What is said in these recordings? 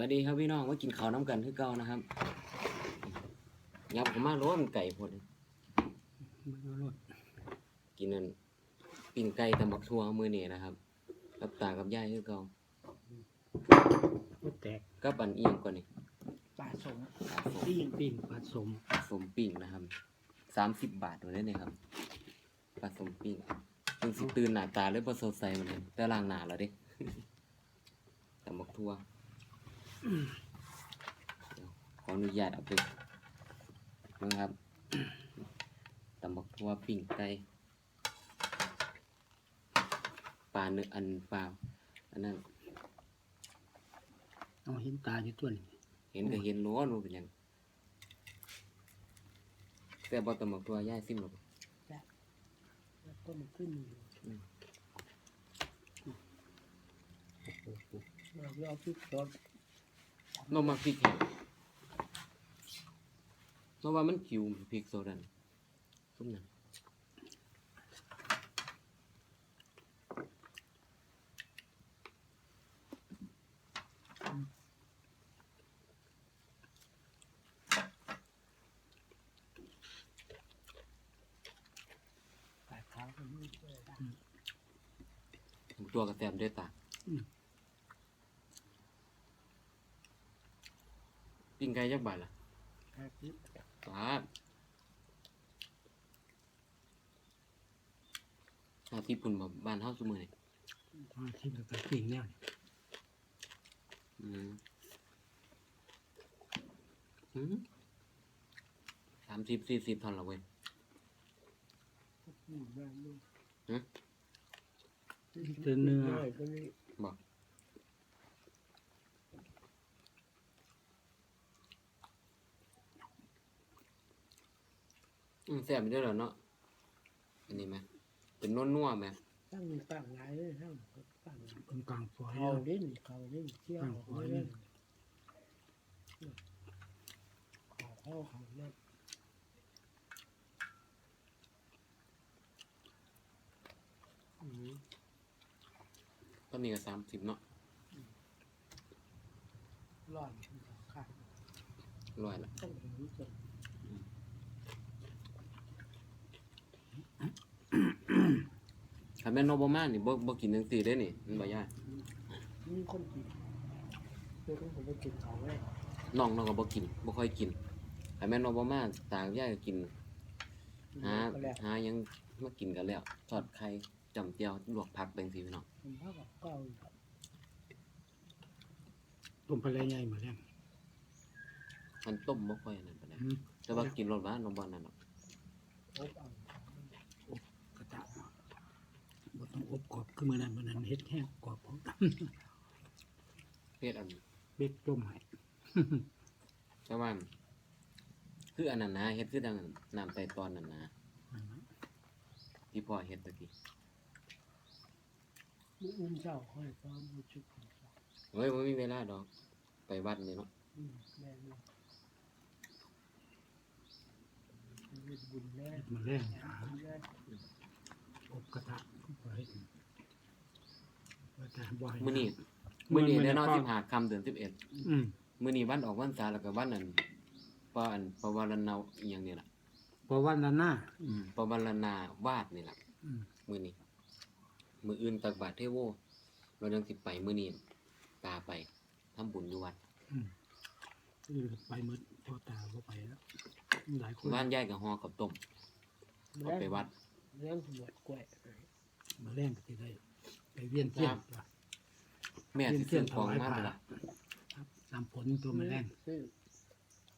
วัสดีครับพี่น้องมากินข้าวน้ำกันคือเก่านะครับยับผมมาล้มไก่พดมันก็รสกินนั่นปิ้งไก่ตำบักทั่วมือนี่นะครับกับตากับยายคือเก่ารสแตกกับอันเอียงก่อนนี่ปลาสมปลาสมปิ้งปิ้งผสมปลาสมปิ้งนะครับสามสิบบาทเลยเนี่ยครับปลาสมปิ้งจึงสิตื่นหน้าตาเลยพอสดใสเหมือนกันแต่ล้างหน้าแล้วเดิตำบักทั่วเดี๋ยว ขออนุญาตเอาไปนะครับตำบักทั่วปิ้งไก่ปลาเนื้ออันปลาอันนั้นเอาเห็นตาอยู่ตัวนี้เห็นก็เห็นล้วนมันเป็นหยังแต่บอตำบักทั่วย่ายซิมหรอกแล้วก็มันขึ้นอยู่เราเราพริกส ดนมมาพริกแห้งเพราะว่ามันคิวพริกโซดันซุปนั้นปลาขาวก็มีด้วยนะตัวกระแตมด้วยตา ปิ้งไก่ยักบาทล่ะห้าสิบปาดอาที่ปุ่นแบบบ้านเฮาซุมื้อนี่มาชิมแล้วก็ปิ้งเนี่ยอืมอืมสามสิบสี่สิบเท่าไหร่เว้ยอืมแบบนี้ฮะจะเนื้อน้อยก็นี่ บ อกอืมแซ่บไปด้วยเหรอเนาะอันนี้ไหมเป็นนัวนัวๆไหมตั้งตั้งหลายเลยทั้งตั้งตรงกลางฝอยเขาแล้วเล่นเขาเล่นเที่ยวตั้งฝเขาอยเล่นี่นเขาเข้าเขาเล่นอืมตอนนี้ก็สามสิบเนาะร้อนค่ะร้อยละต้องเห็นจน ถ้าแม่นโนบมานี่บ่บ่กินจังซี่เด้นี่มันบ่ยากมีคนกินเพื่อนผมไปกินเขาเลยน้องน้องก็บ่กินบ่ค่อยกินถ้าแม่นโนบมาตากยายก็กินหาก็แล้วหายังมากินกันแล้วทอดไข่จำเจียวลวกผักเป็นสิพี่น้องผมเท่ากับเก้าต้มปลาไหลใหญ่มาแล้ว มันต้มบ่ค่อยอันนั่นปานใดอืม แต่ว่ากินรสหวานนมบ่นั่นหรอกอบเอากระทะ บ่ต้องอบกรอบคือมื้อนั้นมื้อนั้นเฮ็ดแห้งกรอบของเฮ็ดอันเบ็ดต้มให้แต่ว่าคืออันนั้นนะเฮ็ดคือดังน้ำไตตอนนั่นนะนั่นนะที่พ่อเฮ็ดตะกี้มื้ออื่นเช้าค่อยซ้อมมือชุบของเขาเฮ้ยบ่มีเวลาดอก ไปวัดนี่เนาะอืมแม่นี่เฮ็ดบุญแม่เฮ็ดมาแล้งหาบุญแม่ อบกระทะก็เฮ็ดว่าแต่บ่ให้มื้อนี้มื้มื้ออนี้นี้แน่นอนมื้อนี้15ค่ำเดือน11 อืมมื้อนี้วันออกพรรษาแล้วก็วันนั้นปะอันปะวารณาอีหยังนี่ล่ะเพราะว่านั้นน่ะอืมปะวารณาวาดนี่ล่ะอืมมื้อนี้มื้ออื่นตักบาตรเทโวเราจังสิไปมื้อนี้ตาไปทำบุญอยู่วัดอืมคือไปหมดพอตาบ่ไปแล้วหลายคนบ้านยายก็ห่อข้าวต้มเอาไปวัด เรื่องหมวดกล้วยมาแรงก็สิได้ไปเวียนเทียนตัวแม่เวียสินเทีซื้ยอนขถองวายมาพบ่ระล่ะครับตามผลตัวมาแรงซื้อ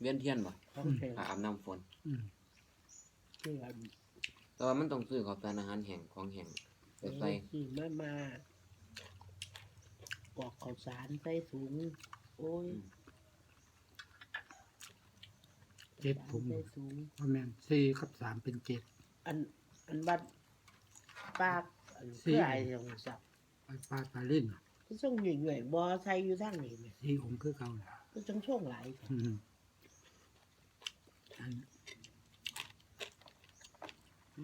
เวียนเทียนบ่ของแข็งถ้าอาบน้ำฝน อืมซื้ออันแต่ว่ามันต้องซื้อข้าวสารอาหารแห้งของแห้งไปใส่ที่มามาปอกข้าวสารใส่ถุงโอ้ยเจ็ดผมใส่ถุงว่าแม่นสี่กับสามเป็นเจ็ดอัน อันบัดปากอันสี่เพื่อไอ้ของสับไปปลาปลาเล่นก็ต้องหน่วยๆบ่ใส่อยู่ทางนี้แหมสี่องค์คือเก่าน่ะก็ต้องช่วงหลายอืมอันอื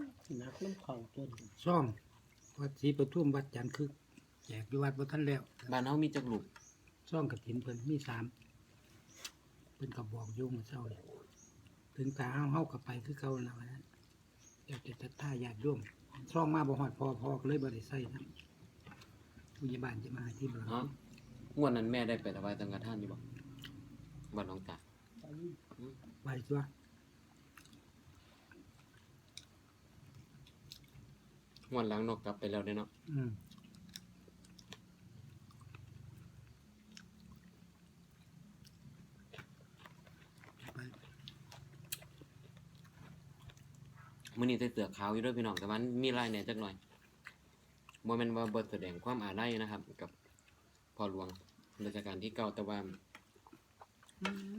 มนักน้ำของตัวนี้ซ่องวัดศรีปทุมวัดจันทร์คือแจกอยู่วัดบ่ทันแล้วบ้านเฮามีจักลูกซ่องกระถินเพิ่นมีสามเพิ่นก็บอกโยมมื้อเช้าเลยถึงตาเฮาเฮาก็ไปคือเก่าแล้วนะอ ยากจะทักทายญาติโยมซ่องมาบ่หอดพอพอก็เลยบ่ได้ใส่นะผู้ใหญ่บ้านจะมาให้ที่บ้านเนาะงวดนั้นแม่ได้ไปถวายสังฆทานอยู่บ่บ้านหนองตาไปตัวงวดหลังนกกลับไปแล้วเด้เนาะอืม มื้อนี้ใส่เสื้อขาวอยู่เด้วยพี่น้องแต่มันมีลายแหน่จักหน่อยบ่แม่นว่าบ่แสดงความอาลัยนะครับ กับพ่อหลวงรัชกาลที่เก้าแต่ว่า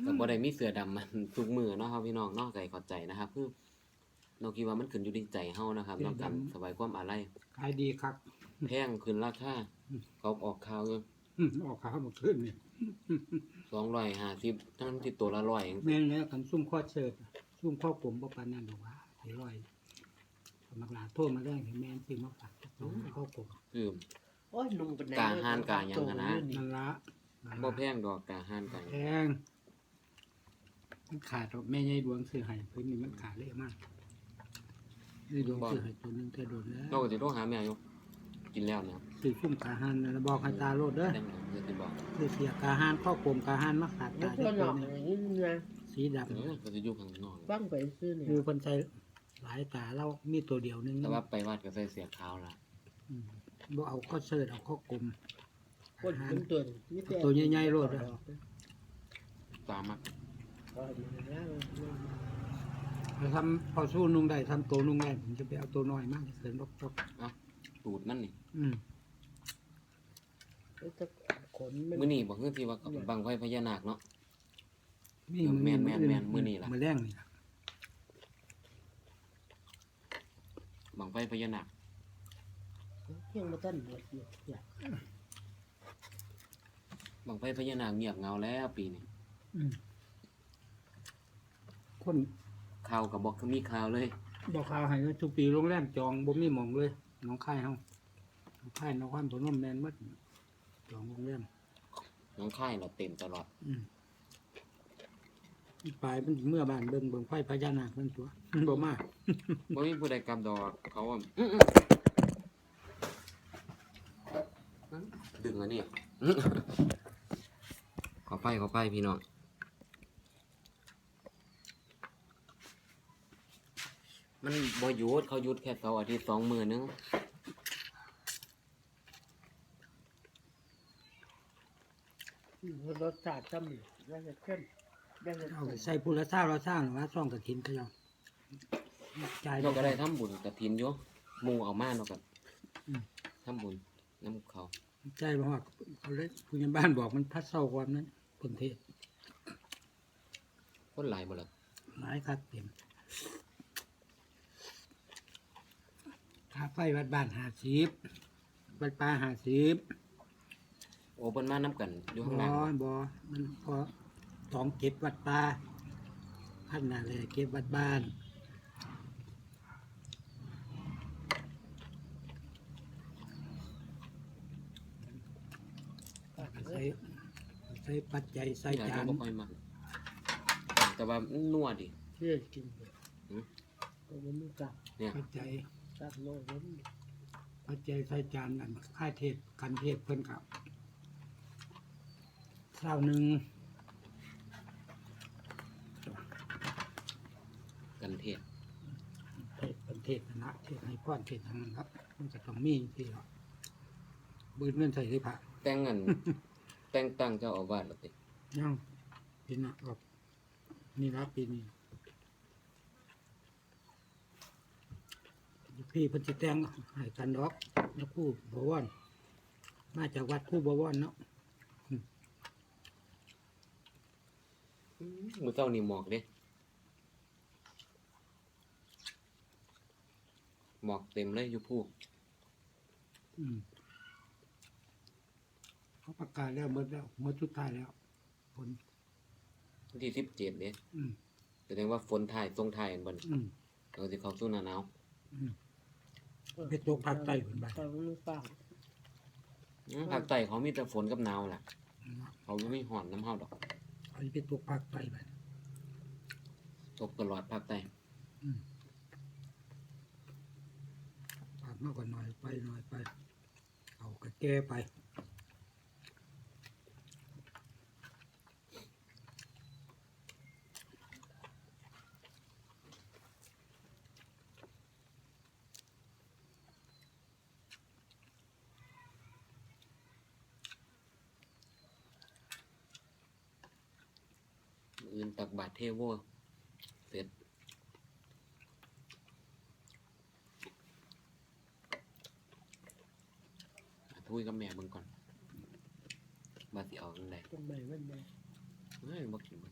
ก็บ่ได้มีเสื้อดำมันทุกมือเนาะครับพี่น้องเนาะก็ให้เข้าใจนะครับคือเราคิดว่ามันขึ้นอยู่ที่ใจเฮานะครับเนอกการสบายความอาลัยขายดีครับแพงขึ้นราคาอืมเขาออกข่าวอยู่อืมออกขาวหมดขึ้นนี่250ทั้งที่ตัวละ100เองแม่นแล้วกันซุ่มข้อเชิดซุ่มข้อกลมบ่ปานนั้นดอกว่า ไอ้ร้อยสมักหลาโทษมาแรงให้แม่นสิมาฝากสองข้อกลมคือ โอ้ยนุ่มเป็นไหนกาหารกาหยังอะนะ นั่นละนั่นบ่ละแพงดอกกาหารกันแพงมันขาดดอกแม่ใหญ่ดวงซื้อให้เพิ่นนี่มันขาดเลยมากนี่ดวงซื้อให้ตัวหนึงแต่โดนแล้วเราก็สิโทรหาแม่อยู่กินแล้วนะซื้อคุ้มกาหานนั่นล่ะบอกให้ตาโลดเด้อแต่มันจะสิบอกซื้อเสียกาหานข้อกลมกาหานมาขาดแล้ตาวตัวได้หนตัอวกหนึงอย่างนี้นะสีดำเออก็สิอยู่ข้างนอก บ้างไปซื้อเนี่ยคือคนใช้ หลายตาเรามีตัวเดียวหนึงแต่ว่าไปวัดก็ใส่เสื้อขาวล่ะอืมบ่เอาข้อเชิดเอาข้อกลมคนอาหารเป็นตัวนี่ตัวใหญ่ๆโลดอะ ตามมักแล้วทำพอสู้นุ่งได้ทำตัวนุ่งได้ผมจะไปเอาตัวน้อยมากเสริมรบรบตูดมันนี่อืมจะขนมันมื้อนี้บ่คือที่ว่าบังไฟพญานาคเนาะ นี่แม่นแม่นแม่นมื้อนี้ล่ะ มือแรงนี่ล่ะ บังไฟพญานาคยังมาตั้นหมดอยู่อยากบังไฟพญานาคเงียบเหงาแล้วปีนี้อืมคนข่าวก็บ่มีข่าวเลยบอกข่าวให้ว่าทุกปีโรงแรมจองบ่มีหมองเลยน้องค่ายเฮาน้องค่ายนครพนมแม่นหมดจองโรงแรม น้องค่ายเราเต็มตลอด อืม ปลายมันเมื่อบ้านเบิ่งเบิ่งไฟพญานาคมันตัวมันบ่มาบ่มีผู้ใดกลับดอกเขาว่าดึงอันนี้ขอไปขอไปพี่น้องมันบ่หยุดเขาหยุดแค่เสาร์อาทิตย์สองมื้อนึงรสชาติจำอยู่ได้จะเข้ม ได้จะเอาไปใส่ผู้ละเศร้าละเศร้าหรือว่าซ่องกระถินก็ยังจ่ายเราก็ได้ทำบุญกับทีมอยู่หมู่เอามาเนาะกับอืม ทำบุญน้ำเขาใจายบ่ฮอดเขาเลยผู้ใหญ่บ้านบอกมันพัดเศร้าความนั้นคนเทศคนหลายบ่ล่ะหลายคักเต็มค่าไฟวัดบ้านหาสิบวัดป่าหาสิบโอ้เพิ่นมานํกันอยู่ข้างบ่ล่างบ่มันพอ สองเก็บวัดป่าพันนาเลยเก็บวัดบ้านใส่ใส่ปัจจัยใส่ใส่จาจานนบ่ค่อยมักแต่ว่ามันนัวดิเชื่อกินเลยอืมก็มันไม่กลับเนี่ยปัจจัยกลับโน่นนั้นปัจจัยใส่จานนั่นค่ายเทศกันเทศเพิ่นกับเท่าหนึ่ง นเทศเทศเป็นเทศนะเทศให้พ่อนเทศทางนั้นครับมันจะต้องมีที่หรอกเบิดเงินใส่ได้พระแต่งเงิน แต่งตั้งเจ้าอาวาสแล้วติยังปีหน้าออกนี่รับปีนี้พี่เพันธิแต่งให้กันดอกแล้วคู่บวรมาจากวัดคู่บวรเนาะมื้อเช้านี่หมอกเด้ หมอกเต็มเลยอยู่ภูอืมเขาประกาศแล้วหมดแล้วหมดสุดท้ายแล้วผลวันที่17เด้อืมแสดงว่าฝนถ่ายทรงถ่ายอันบ่นอืมก็สิเข้าสู่หน้าหนาวอืม ไปตกภาคใต้พุ่นบ้านทางนู้นฟังอืมภาคใต้เขามีแต่ฝนกับหนาวล่ะอเขาไม่มีหอนน้ำเฮาดอกเอาไปตกภาคใต้ไปตกตลอดภาคใต้ภาค มากกว่าหน่อยไปหน่อยไป เอากระแก้ไปอื่นตักบาทเทโวเสร็จ ทุยกับแม่เบิ่งก่อนบาสิเอาจังไดตรงไหนมันไหนเฮ้ยบ่กินบ่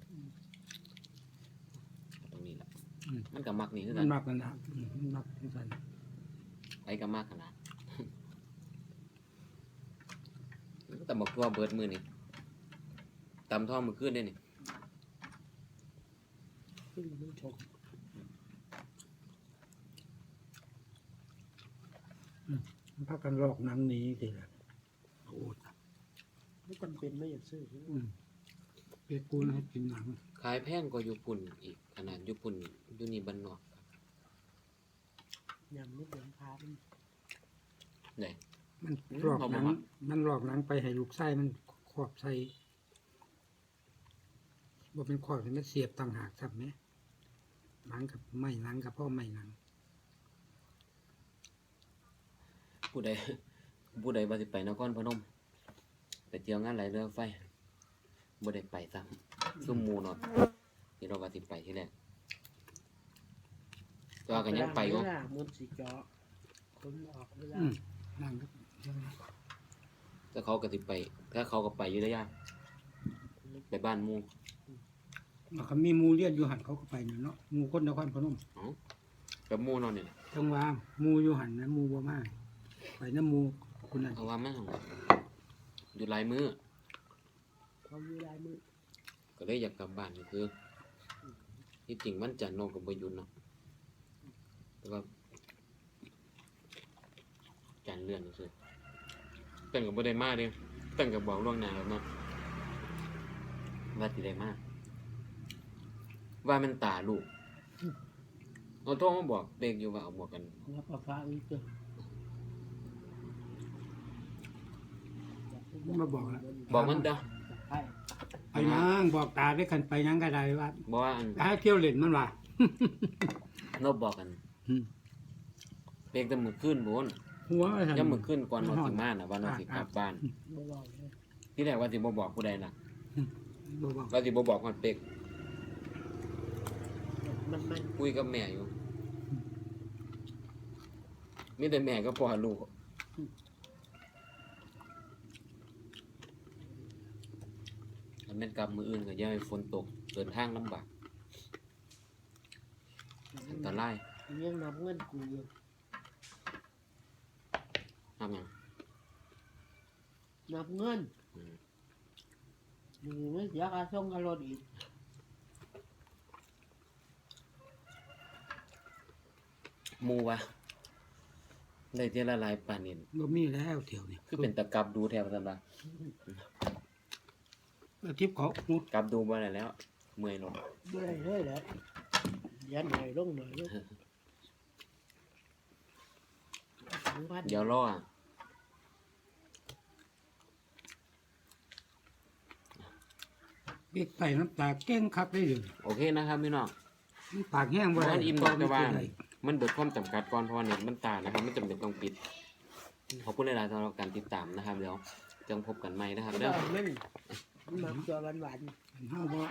เอาตรงนี้ล่ะอืมมันก็มักนี่คือมักันนมักกันนะอืมมันมักจังซั่นไปก็มักขนาดแต่บอกตัวเบิดมือนี่ตำท่อมือขึ้นได้นี่ขึ้นมันชมมัน พากันลอกหนังหนี้ทีละโอ้ตะไม่จำเป็นไม่อยากซื้ออืมเปียกปูนให้กินหนังขายแพงกว่าอยู่ปุ่นอีกขนาดอยู่ปุ่นอยู่นี่บ้านนอกครับยำไม่เดือดพามันไหน มันอืมลอกหนังเอามามันลอกหนังไปให้ลูกไส้มันครอบใส่บ่เป็นครอบให้มันเสียบต่างหากครับแหมหนังกับไม่หนังกับพ่อไม่หนัง ผู้ใดผู้ใดว่าสิไปนครพนม ไปเที่ยวงานไหลเรือไฟบ่ได้ไปซ้ำซุ่มหมูเนาะที่เราว่าสิไปที่แรกแตัวากันยังไปอยู่เวลามันสีเจาะคนออกเวลาอืมหนังกับเดี๋ยวนะถ้าเขาก็สิไป ถ้าเขาก็ไปอยู่ได้ยากไปบ้านหมู่มันก็มีหมูเลียนอยู่หันเขาก็ไปเนาะเนาะหมูคนนครพนมเอ้ากับหมู่เนาะนี่แหละจังหว่าหมูอยู่หันนะหมูบ่มา ไปน้ำหมูคุณนั่นเพราะว่ามันอยู่หลายมื้อเขามีลายมือก็เลยอยากกลับบ้านก็คือที่จริงมันจันทร์นอกกับบหยุดเนาะแต่ว่าจันทร์เลื่อนคือตั้งกับบ่ได้มาเด้ตั้งกับบอกล่วงหน้าแล้วเนาะว่าสิได้มาว่ามันตาลูกเอาโทรมาบอกเด็กอยู่ว่าเอาหมวกกันแล้วก็ฟ้าอีกเจอ มาบอกแล้วบอกมันเด้อใช่ไปยังบอกตาได้คันไปยังก็ได้ว่าบอกว่าอันถ้าเที่ยวเล่นมันว่านบบอกกันอืมเด็กแต่มื้อคืนบ่นหัวว่าซั่นย่ำมื้อคืนก่อนนอนสิมาน่ะว่านอนสิกลับบ้านบ่บอกเลยที่แรกว่าสิบ่บอกผู้ใดล่ะบ่บอกว่าสิบ่บอกฮอดเป็กมันมันคุยกับแม่อยู่มีแต่แม่ก็พ่อลูกอัน แม่นกลับมืออื่นก็อย่าให้ฝนตกเดินทางลำบากอันตรายยังนับเงินกูอยู่ทำหยังนับเงินอืมอยู่ไม่เสียค่าส่งค่ารถอีกหมู่วะได้เที่ยวละหลายปานนี้บ่มีแล้วเที่ยวนี่คือเป็นตะกลับดูแถวซั่นล่ะ แล้วทิพย์เขาหมดกลับดูบ่ได้แล้ว เมื่อยลงไม่ได้เลยแหละยันหน่อยลงหน่อยเลยสองพันเดี๋ยวรออะเด็กใส่น้ำตาเก่งคักได้เลยโอเคนะครับพี่น้องมันปากแห้งบ่ได้บ้านอิ่มดอกแต่ว่าบ่ได้มันเบิดความจำกัดก่อนเพราะว่าเน็ตมันตายนะครับไม่จำเป็นต้องปิดขอบคุณหลายๆสำหรับการติดตามนะครับเดี๋ยวจะพบกันใหม่นะครับก็เด้อมัน มันมักตัวหวานหวานเฮาบ่